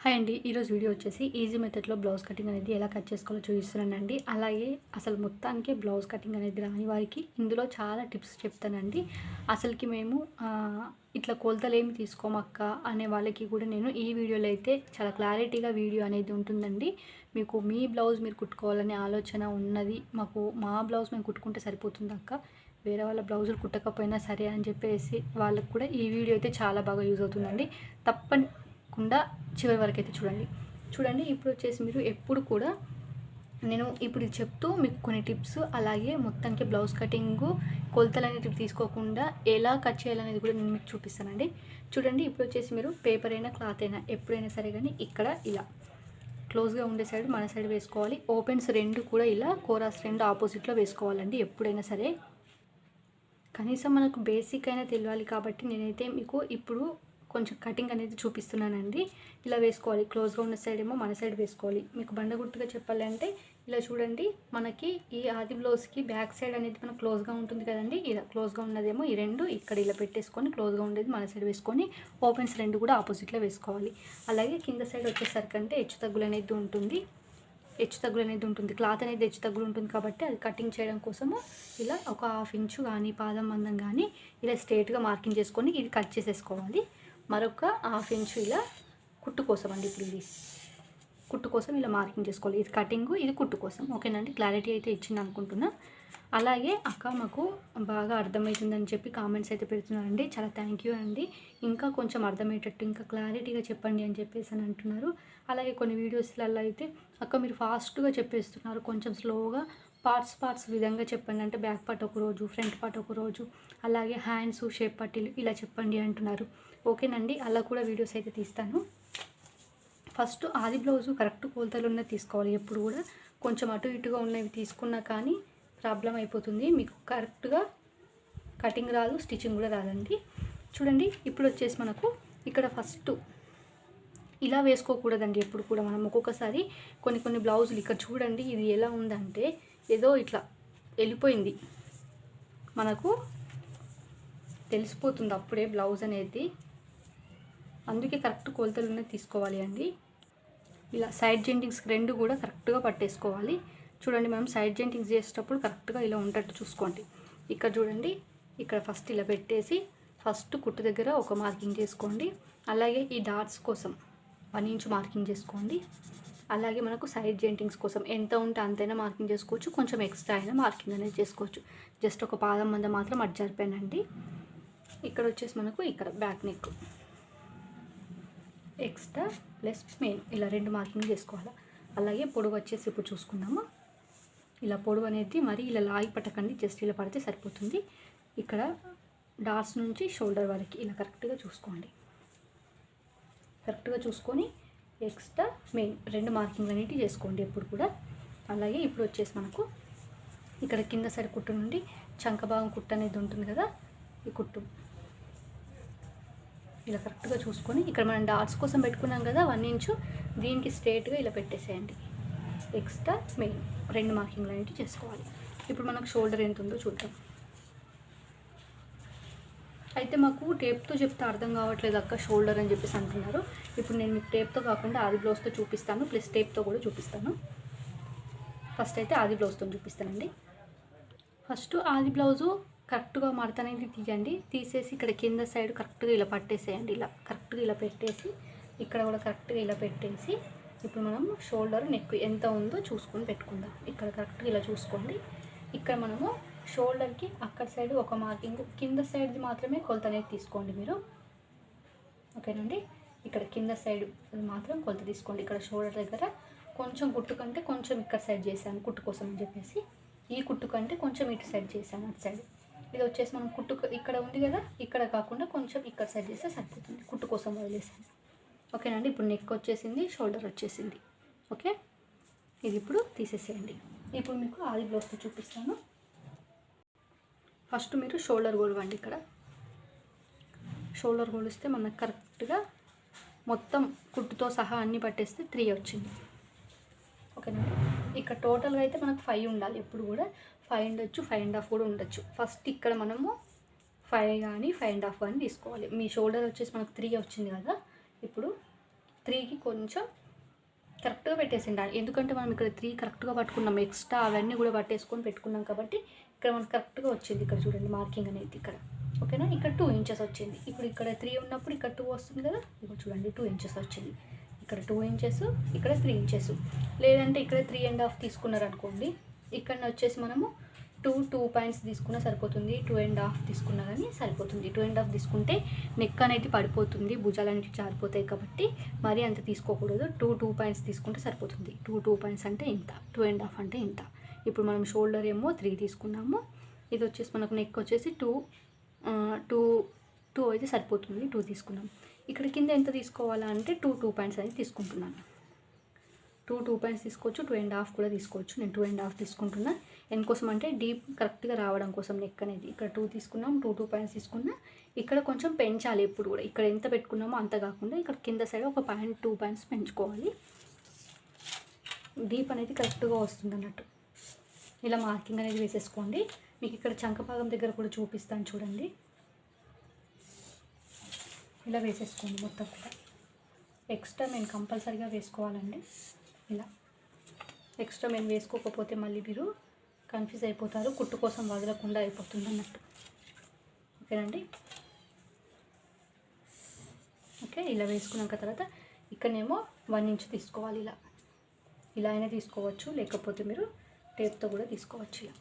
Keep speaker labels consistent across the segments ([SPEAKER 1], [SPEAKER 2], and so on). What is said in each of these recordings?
[SPEAKER 1] Hi అండి ఈరోజు video వచ్చేసి ఈజీ మెథడ్లో బ్లౌజ్ కటింగ్ అనేది ఎలా కట్ చేసుకోవాలో చూపిస్తున్నానండి. అలాగే అసలు మొత్తానికి బ్లౌజ్ కటింగ్ అనేది రాని వారికి ఇందులో చాలా టిప్స్ చెప్తానండి. అసలుకి మేము ఇట్లా కొలతలు ఏమి తీసుకోమక్క అనే వాళ్ళకి కూడా నేను ఈ వీడియోలో అయితే చాలా క్లారిటీగా వీడియో అనేది ఉంటుందండి. మీకు మీ బ్లౌజ్ మీరు కుట్టుకోవాలనే ఆలోచన ఉన్నది మాకు మా బ్లౌజ్ మేము కుట్టుకుంటే సరిపోతుంది అక్క? వేరే వాళ్ళ బ్లౌజులు కుట్టకపోయినా సరే అని చెప్పేసి వాళ్ళకి కూడా ఈ వీడియో అయితే చాలా బాగా యూజ్ అవుతుందండి. తప్పని తప్పకుండా చివరి వరకు అయితే చూడండి. చూడండి ఇప్పుడు వచ్చేసి మీరు ఎప్పుడు కూడా నేను ఇప్పుడు ఇది చెప్తూ మీకు కొన్ని టిప్స్ అలాగే మొత్తానికి బ్లౌజ్ కటింగ్ కొలతలు అనేవి తీసుకోకుండా ఎలా కట్ చేయాలనేది కూడా నేను మీకు చూపిస్తానండి. చూడండి ఇప్పుడు వచ్చేసి మీరు పేపర్ అయినా క్లాత్ అయినా ఎప్పుడైనా సరే కానీ ఇక్కడ ఇలా క్లోజ్గా ఉండే సైడ్ మన సైడ్ వేసుకోవాలి. ఓపెన్స్ రెండు కూడా ఇలా కోరాస్ రెండు ఆపోజిట్లో వేసుకోవాలండి ఎప్పుడైనా సరే. కనీసం మనకు బేసిక్ అయినా తెలియాలి కాబట్టి నేనైతే మీకు ఇప్పుడు కొంచెం కటింగ్ అనేది చూపిస్తున్నానండి. ఇలా వేసుకోవాలి. క్లోజ్గా ఉన్న సైడ్ ఏమో మన సైడ్ వేసుకోవాలి. మీకు బండగుట్టుగా చెప్పాలి అంటే ఇలా చూడండి. మనకి ఈ ఆది బ్లౌజ్కి బ్యాక్ సైడ్ అనేది మనకు క్లోజ్గా ఉంటుంది కదండి. ఇలా క్లోజ్గా ఉన్నదేమో ఈ రెండు. ఇక్కడ ఇలా పెట్టేసుకొని క్లోజ్గా ఉండేది మన సైడ్ వేసుకొని ఓపెన్స్ రెండు కూడా ఆపోజిట్లో వేసుకోవాలి. అలాగే కింద సైడ్ వచ్చేసరికి అంటే హెచ్చు తగ్గులు అనేది ఉంటుంది. హెచ్చు తగ్గులు అనేది ఉంటుంది. క్లాత్ అనేది హెచ్చు తగ్గులు ఉంటుంది కాబట్టి అది కటింగ్ చేయడం కోసము ఇలా ఒక హాఫ్ ఇంచు కానీ పాదం మందం కానీ ఇలా స్ట్రేట్గా మార్కింగ్ చేసుకొని ఇది కట్ చేసేసుకోవాలి. మరొక హాఫ్ ఇంచు ఇలా కుట్టు కోసం అండి ఇప్పుడు ఇది. కుట్టు కోసం ఇలా మార్కింగ్ చేసుకోవాలి. ఇది కటింగ్ ఇది కుట్టు కోసం. ఓకేనండి క్లారిటీ అయితే ఇచ్చింది అనుకుంటున్నా. అలాగే అక్క మాకు బాగా అర్థమవుతుందని చెప్పి కామెంట్స్ అయితే పెడుతున్నారండి. చాలా థ్యాంక్ యూ అండి. ఇంకా కొంచెం అర్థమయ్యేటట్టు ఇంకా క్లారిటీగా చెప్పండి అని చెప్పేసి అని అంటున్నారు. అలాగే కొన్ని వీడియోస్లలో అయితే అక్క మీరు ఫాస్ట్గా చెప్పేస్తున్నారు. కొంచెం స్లోగా పార్ట్స్ పార్ట్స్ విధంగా చెప్పండి. అంటే బ్యాక్ పార్ట్ ఒక రోజు ఫ్రంట్ పార్ట్ ఒక రోజు అలాగే హ్యాండ్స్ షేప్ పట్టీలు ఇలా చెప్పండి అంటున్నారు. ఓకేనండి అలా కూడా వీడియోస్ అయితే తీస్తాను. ఫస్ట్ ఆది బ్లౌజు కరెక్ట్ కొలతలు ఉన్నది తీసుకోవాలి ఎప్పుడు కూడా. కొంచెం అటు ఇటుగా ఉన్నవి తీసుకున్నా కానీ ప్రాబ్లం అయిపోతుంది. మీకు కరెక్ట్గా కటింగ్ రాదు స్టిచ్చింగ్ కూడా రాదండి. చూడండి ఇప్పుడు వచ్చేసి మనకు ఇక్కడ ఫస్ట్ ఇలా వేసుకోకూడదండి ఎప్పుడు కూడా. మనం ఒక్కొక్కసారి కొన్ని కొన్ని బ్లౌజులు ఇక్కడ చూడండి ఇది ఎలా ఉందంటే ఏదో ఇట్లా వెళ్ళిపోయింది. మనకు తెలిసిపోతుంది అప్పుడే బ్లౌజ్ అనేది. అందుకే కరెక్ట్ కొలతలు తీసుకోవాలి అండి. ఇలా సైడ్ జెంటింగ్స్ రెండు కూడా కరెక్ట్గా పట్టేసుకోవాలి. చూడండి మనం సైడ్ జెంటింగ్స్ చేసేటప్పుడు కరెక్ట్గా ఇలా ఉండేట్టు చూసుకోండి. ఇక్కడ చూడండి ఇక్కడ ఫస్ట్ ఇలా పెట్టేసి ఫస్ట్ కుట్టు దగ్గర ఒక మార్కింగ్ చేసుకోండి. అలాగే ఈ డాట్స్ కోసం వన్ ఇంచ్ మార్కింగ్ చేసుకోండి. అలాగే మనకు సైడ్ జెంటింగ్స్ కోసం ఎంత ఉంటే అంతైనా మార్కింగ్ చేసుకోవచ్చు. కొంచెం ఎక్స్ట్రా అయినా మార్కింగ్ అనేది చేసుకోవచ్చు. జస్ట్ ఒక పాదం మంద మాత్రం అటు జరిపానండి ఇక్కడ వచ్చేసి మనకు ఇక్కడ back neck. Extra plus main ఇలా రెండు మార్కింగ్ చేసుకోవాలి. అలాగే పొడవు వచ్చేసి ఇప్పుడు చూసుకుందాము. ఇలా పొడవు అనేది మరి ఇలా లాగి పట్టకండి జస్ట్ ఇలా పడితే సరిపోతుంది. ఇక్కడ డాట్స్ నుంచి షోల్డర్ వరకు ఇలా కరెక్ట్గా చూసుకోండి. కరెక్ట్గా చూసుకొని ఎక్స్ట్రా మెయిన్ రెండు మార్కింగ్లు అనేటివి చేసుకోండి ఎప్పుడు కూడా. అలాగే ఇప్పుడు వచ్చేసి మనకు ఇక్కడ కింద సైడ్ కుట్టు నుండి చంకభాగం కుట్టు అనేది ఉంటుంది కదా ఈ కుట్టు. ఇలా కరెక్ట్గా చూసుకొని ఇక్కడ మనం డాట్స్ కోసం పెట్టుకున్నాం కదా వన్ ఇంచు. దీనికి స్ట్రేట్గా ఇలా పెట్టేసేయండి. ఎక్స్ట్రా మెయిన్ రెండు మార్కింగ్లు అనేవి చేసుకోవాలి. ఇప్పుడు మనకు షోల్డర్ ఎంత ఉందో చూద్దాం. అయితే మాకు టేప్తో చెప్తే అర్థం కావట్లేదు అక్క షోల్డర్ అని చెప్పేసి అంటున్నారు. ఇప్పుడు నేను మీకు టేప్తో కాకుండా ఆది బ్లౌజ్తో చూపిస్తాను ప్లస్ టేప్తో కూడా చూపిస్తాను. ఫస్ట్ అయితే ఆది బ్లౌజ్తో చూపిస్తానండి. ఫస్ట్ ఆది బ్లౌజు కరెక్ట్గా మడత అనేది తీయండి. తీసేసి ఇక్కడ కింద సైడ్ కరెక్ట్గా ఇలా పట్టేసేయండి. ఇలా కరెక్ట్గా ఇలా పెట్టేసి ఇక్కడ కూడా కరెక్ట్గా ఇలా పెట్టేసి ఇప్పుడు మనం షోల్డర్ నెక్ ఎంత ఉందో చూసుకొని పెట్టుకుందాం. ఇక్కడ కరెక్ట్గా ఇలా చూసుకోండి. ఇక్కడ మనము షోల్డర్కి అక్కడ సైడ్ ఒక మార్కింగ్ కింద సైడ్ది మాత్రమే కొలత అనేది తీసుకోండి మీరు. ఓకేనండి? ఇక్కడ కింద సైడ్ మాత్రం కొలత తీసుకోండి. ఇక్కడ షోల్డర్ దగ్గర కొంచెం కుట్టు కంటే కొంచెం ఇక్కడ సైడ్ చేశాను కుట్టు కోసం అని చెప్పేసి. ఈ కుట్టు కంటే కొంచెం ఇటు సైడ్ చేశాను అటు సైడ్. ఇది వచ్చేసి మనం కుట్టు ఇక్కడ ఉంది కదా ఇక్కడ కాకుండా కొంచెం ఇక్కడ సైడ్ చేస్తే సరిపోతుంది. కుట్టు కోసం వదిలేసాను. ఓకేనండి? ఇప్పుడు నెక్ వచ్చేసింది షోల్డర్ వచ్చేసింది. ఓకే? ఇది ఇప్పుడు తీసేసేయండి. ఇప్పుడు మీకు ఆది బ్లౌజ్ చూపిస్తాను. ఫస్ట్ మీరు షోల్డర్ కొలవండి ఇక్కడ. షోల్డర్ కొలిస్తే మనకు కరెక్ట్గా మొత్తం కుట్టుతో సహా అన్నీ పట్టేస్తే త్రీ వచ్చింది. ఓకేనా ఇక్కడ టోటల్గా అయితే మనకు ఫైవ్ ఉండాలి. ఎప్పుడు కూడా ఫైవ్ ఉండొచ్చు ఫైవ్ అండ్ హాఫ్ కూడా ఉండొచ్చు. ఫస్ట్ ఇక్కడ మనము ఫైవ్ కానీ ఫైవ్ అండ్ హాఫ్ కానీ తీసుకోవాలి. మీ షోల్డర్ వచ్చేసి మనకు త్రీ వచ్చింది కదా? ఇప్పుడు త్రీకి కొంచెం కరెక్ట్గా పెట్టేసిండి. ఎందుకంటే మనం ఇక్కడ త్రీ కరెక్ట్గా పట్టుకున్నాం. ఎక్స్ట్రా అవన్నీ కూడా పట్టేసుకొని పెట్టుకున్నాం కాబట్టి ఇక్కడ మనకు కరెక్ట్గా వచ్చింది. ఇక్కడ చూడండి మార్కింగ్ అనేది ఇక్కడ. ఓకేనా ఇక్కడ టూ ఇంచెస్ వచ్చింది. ఇప్పుడు ఇక్కడ త్రీ ఉన్నప్పుడు ఇక్కడ టూ వస్తుంది కదా? ఇప్పుడు చూడండి టూ ఇంచెస్ వచ్చింది. ఇక్కడ టూ ఇంచెస్ ఇక్కడ త్రీ ఇంచెస్ లేదంటే ఇక్కడ త్రీ అండ్ హాఫ్ తీసుకున్నారనుకోండి ఇక్కడ వచ్చేసి మనము టూ టూ పాయింట్స్ తీసుకున్నా సరిపోతుంది. టూ అండ్ హాఫ్ తీసుకున్నా కానీ సరిపోతుంది. టూ అండ్ హాఫ్ తీసుకుంటే నెక్ అనేది పడిపోతుంది భుజాలు అనేవి జారిపోతాయి కాబట్టి మరీ అంత తీసుకోకూడదు. టూ టూ పాయింట్స్ తీసుకుంటే సరిపోతుంది. టూ టూ పాయింట్స్ అంటే ఇంత టూ అండ్ హాఫ్ అంటే ఇంత. ఇప్పుడు మనం షోల్డర్ ఏమో త్రీ తీసుకున్నాము. ఇది వచ్చేసి మనకు నెక్ వచ్చేసి టూ టూ టూ అయితే సరిపోతుంది. టూ తీసుకున్నాం ఇక్కడ కింద ఎంత తీసుకోవాలా అంటే టూ టూ పాయింట్స్ అనేది తీసుకుంటున్నాను. టూ టూ పాయింట్స్ తీసుకోవచ్చు టూ అండ్ హాఫ్ కూడా తీసుకోవచ్చు. నేను టూ అండ్ హాఫ్ తీసుకుంటున్నా. ఎందుకోసం అంటే డీప్ కరెక్ట్గా రావడం కోసం నెక్ అనేది. ఇక్కడ టూ తీసుకున్నాం టూ టూ పాయింట్స్ తీసుకున్నా. ఇక్కడ కొంచెం పెంచాలి ఎప్పుడు కూడా. ఇక్కడ ఎంత పెట్టుకున్నామో అంత కాకుండా ఇక్కడ కింద సైడ్ ఒక పాయింట్ టూ పాయింట్స్ పెంచుకోవాలి. డీప్ అనేది కరెక్ట్గా వస్తుంది అన్నట్టు. ఇలా మార్కింగ్ అనేది వేసేసుకోండి. మీకు ఇక్కడ చంక భాగం దగ్గర కూడా చూపిస్తాను చూడండి. ఇలా వేసేసుకోండి మొత్తం కూడా. ఎక్స్ట్రా నేను కంపల్సరీగా వేసుకోవాలండి. ఇలా. ఎక్స్ట్రా మేము వేసుకోకపోతే మళ్ళీ మీరు కన్ఫ్యూజ్ అయిపోతారు. కుట్టు కోసం వదలకుండా అయిపోతుంది అన్నట్టు. ఓకేనండి? ఓకే ఇలా వేసుకున్నాక తర్వాత ఇక్కడనేమో వన్ ఇంచ్ తీసుకోవాలి ఇలా. ఇలా అయినా తీసుకోవచ్చు లేకపోతే మీరు టేప్తో కూడా తీసుకోవచ్చు ఇలా.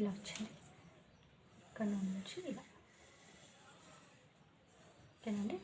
[SPEAKER 1] ఇలా వచ్చింది ఇక్కడ నుంచి ఇలా. ఓకేనండి.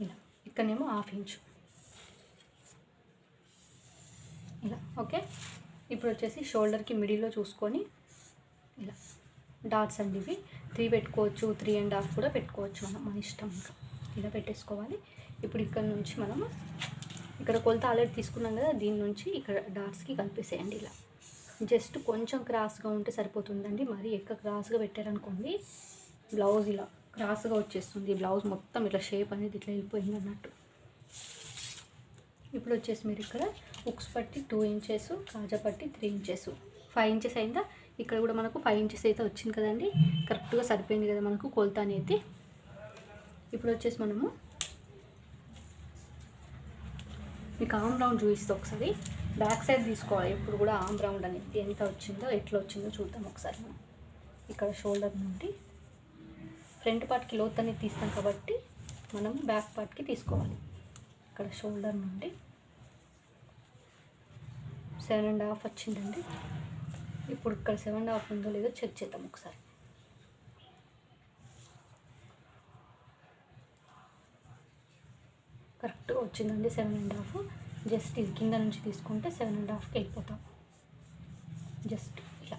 [SPEAKER 1] ఇలా. ఇక్కడనేమో హాఫ్ ఇంచు. ఇలా ఓకే? ఇప్పుడు వచ్చేసి షోల్డర్కి మిడిల్లో చూసుకొని ఇలా డాట్స్ అండి ఇవి. త్రీ పెట్టుకోవచ్చు త్రీ అండ్ హాఫ్ కూడా పెట్టుకోవచ్చు మనం మన ఇష్టం ఇంకా. ఇలా పెట్టేసుకోవాలి. ఇప్పుడు ఇక్కడ నుంచి మనము ఇక్కడ కొలత ఆల్రెడీ తీసుకున్నాం కదా దీని నుంచి ఇక్కడ డాట్స్కి కలిపేసేయండి ఇలా. జస్ట్ కొంచెం క్రాస్గా ఉంటే సరిపోతుందండి. మరి ఎక్కువ క్రాస్గా పెట్టారనుకోండి బ్లౌజ్ ఇలా క్రాస్గా వచ్చేస్తుంది. బ్లౌజ్ మొత్తం ఇట్లా షేప్ అనేది ఇట్లా వెళ్ళిపోయింది అన్నట్టు. ఇప్పుడు వచ్చేసి మీరు ఇక్కడ ఉక్స్ పట్టి టూ ఇంచెస్ కాజా పట్టి త్రీ ఇంచెస్. ఫైవ్ ఇంచెస్ అయిందా? ఇక్కడ కూడా మనకు ఫైవ్ ఇంచెస్ అయితే వచ్చింది కదండి. కరెక్ట్గా సరిపోయింది కదా మనకు కొలత అనేది. ఇప్పుడు వచ్చేసి మనము మీకు ఆమ్ రౌండ్ చూపిస్తే ఒకసారి. బ్యాక్ సైడ్ తీసుకోవాలి. ఇప్పుడు కూడా ఆమ్ రౌండ్ అనేది ఎంత వచ్చిందో ఎట్లా వచ్చిందో చూద్దాం ఒకసారి మనం. ఇక్కడ షోల్డర్ నుండి. ఫ్రంట్ పార్ట్కి లోత్ అనేది తీస్తాం కాబట్టి మనం బ్యాక్ పార్ట్కి తీసుకోవాలి. ఇక్కడ షోల్డర్ నుండి సెవెన్ అండ్ హాఫ్ వచ్చిందండి. ఇప్పుడు ఇక్కడ సెవెన్ అండ్ హాఫ్ ఉందో లేదో చెక్ చేద్దాం ఒకసారి. కరెక్ట్గా వచ్చిందండి సెవెన్ అండ్ హాఫ్. జస్ట్ ఇది కింద నుంచి తీసుకుంటే సెవెన్ అండ్ హాఫ్కి వెళ్ళిపోతాం. జస్ట్ ఇలా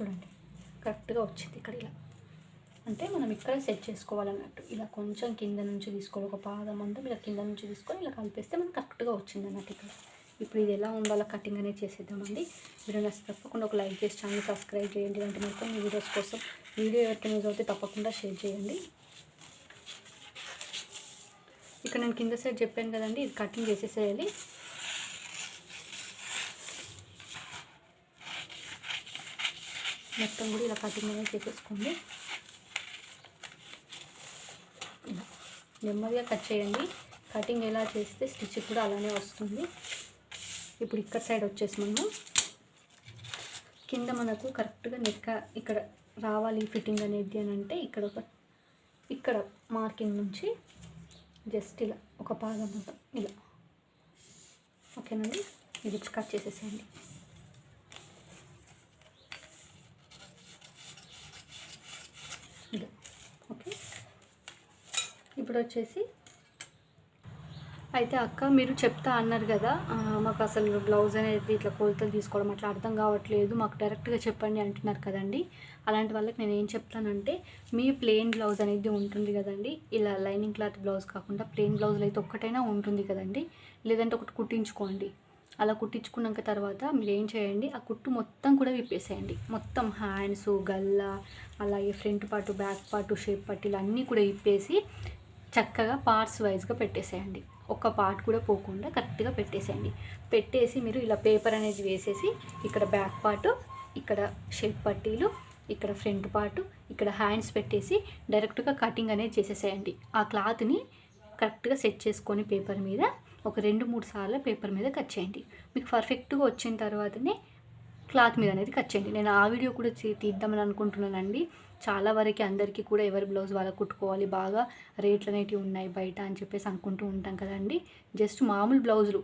[SPEAKER 1] చూడండి. కరెక్ట్గా వచ్చింది ఇక్కడ ఇలా అంటే మనం ఇక్కడ సెట్ చేసుకోవాలన్నట్టు. ఇలా కొంచెం కింద నుంచి తీసుకోవాలి ఒక పాదం అంతా ఇలా కింద నుంచి తీసుకొని ఇలా కలిపేస్తే మనకు కరెక్ట్గా వచ్చింది అన్నట్టు ఇక్కడ. ఇప్పుడు ఇది ఎలా ఉండాలో కటింగ్ అనేది చేసేద్దామండి. వీడియో నచ్చి తప్పకుండా ఒక లైక్ చేసి ఛానల్ సబ్స్క్రైబ్ చేయండి. అంటే మొత్తం మీ వీడియోస్ కోసం వీడియో ఎవరికైనా యూజ్ అవుతే తప్పకుండా షేర్ చేయండి. ఇక్కడ నేను కింద సైడ్ చెప్పాను కదండి ఇది కటింగ్ చేసేసేయాలి. మొత్తం కూడా ఇలా కటింగ్ అనేది చేసేసుకోండి. నెమ్మదిగా కట్ చేయండి. కటింగ్ ఎలా చేస్తే స్టిచ్ కూడా అలానే వస్తుంది. ఇప్పుడు ఇక్కడ సైడ్ వచ్చేసి మనము కింద మనకు కరెక్ట్గా నెక్క ఇక్కడ రావాలి ఫిట్టింగ్ అనేది అని అంటే ఇక్కడ ఒక ఇక్కడ మార్కింగ్ నుంచి జస్ట్ ఇలా ఒక పాదం ఇలా. ఓకేనండి? ఇది కట్ చేసేసేయండి ఇలా ఓకే ఇప్పుడు వచ్చేసి అయితే అక్క మీరు చెప్తా అన్నారు కదా మాకు అసలు బ్లౌజ్ అనేది ఇట్లా కొలతలు తీసుకోవడం అట్లా అర్థం కావట్లేదు మాకు డైరెక్ట్గా చెప్పండి అంటున్నారు కదండి. అలాంటి వాళ్ళకి నేను ఏం చెప్తానంటే మీ ప్లెయిన్ బ్లౌజ్ అనేది ఉంటుంది కదండి ఇలా లైనింగ్ క్లాత్ బ్లౌజ్ కాకుండా ప్లెయిన్ బ్లౌజ్లో అయితే ఒక్కటైనా ఉంటుంది కదండి లేదంటే ఒకటి కుట్టించుకోండి. అలా కుట్టించుకున్నాక తర్వాత మీరు ఏం చేయండి ఆ కుట్టు మొత్తం కూడా విప్పేసేయండి. మొత్తం హ్యాండ్స్ గల్ల అలాగే front part back part shape పట్టీలు అన్నీ కూడా విప్పేసి చక్కగా పార్ట్స్ వైజ్గా పెట్టేసేయండి. ఒక్క పార్ట్ కూడా పోకుండా కరెక్ట్గా పెట్టేసేయండి. పెట్టేసి మీరు ఇలా పేపర్ అనేది వేసేసి ఇక్కడ బ్యాక్ పార్ట్ ఇక్కడ షేప్ పట్టీలు ఇక్కడ ఫ్రంట్ పార్ట్ ఇక్కడ హ్యాండ్స్ పెట్టేసి డైరెక్ట్గా కటింగ్ అనేది చేసేసేయండి. ఆ క్లాత్ని కరెక్ట్గా సెట్ చేసుకొని పేపర్ మీద ఒక రెండు మూడు సార్లు పేపర్ మీద కట్ చేయండి. మీకు పర్ఫెక్ట్గా వచ్చిన తర్వాతనే క్లాత్ మీద అనేది కట్ చేయండి. నేను ఆ వీడియో కూడా తీద్దామని అనుకుంటున్నానండి. చాలా వరకు అందరికీ కూడా ఎవరి బ్లౌజ్ వాళ్ళకి కుట్టుకోవాలి బాగా రేట్లు అనేటివి ఉన్నాయి బయట అని చెప్పేసి అనుకుంటూ ఉంటాం కదండి. జస్ట్ మామూలు బ్లౌజులు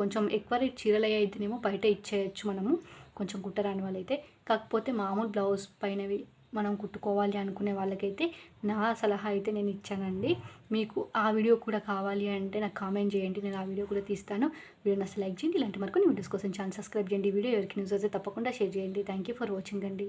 [SPEAKER 1] కొంచెం ఎక్కువ రేట్ చీరలు అయితేనేమో బయట ఇచ్చేయచ్చు మనము కొంచెం కుట్టరాని వాళ్ళైతే. కాకపోతే మామూలు బ్లౌజ్ పైనవి మనం కుట్టుకోవాలి అనుకునే వాళ్ళకైతే నా సలహా అయితే నేను ఇచ్చానండి. మీకు ఆ వీడియో కూడా కావాలి అంటే నాకు కామెంట్ చేయండి. నేను ఆ వీడియో కూడా తీస్తాను. వీడియో అసలు లైక్ చేయండి. ఇలాంటి మరికొన్ని వీడియోస్ కోసం ఛానల్ సబ్స్క్రైబ్ చేయండి. వీడియో ఎవరికి న్యూస్ అయితే తప్పకుండా షేర్ చేయండి. థ్యాంక్ యూ ఫర్ వాచింగ్ అండి.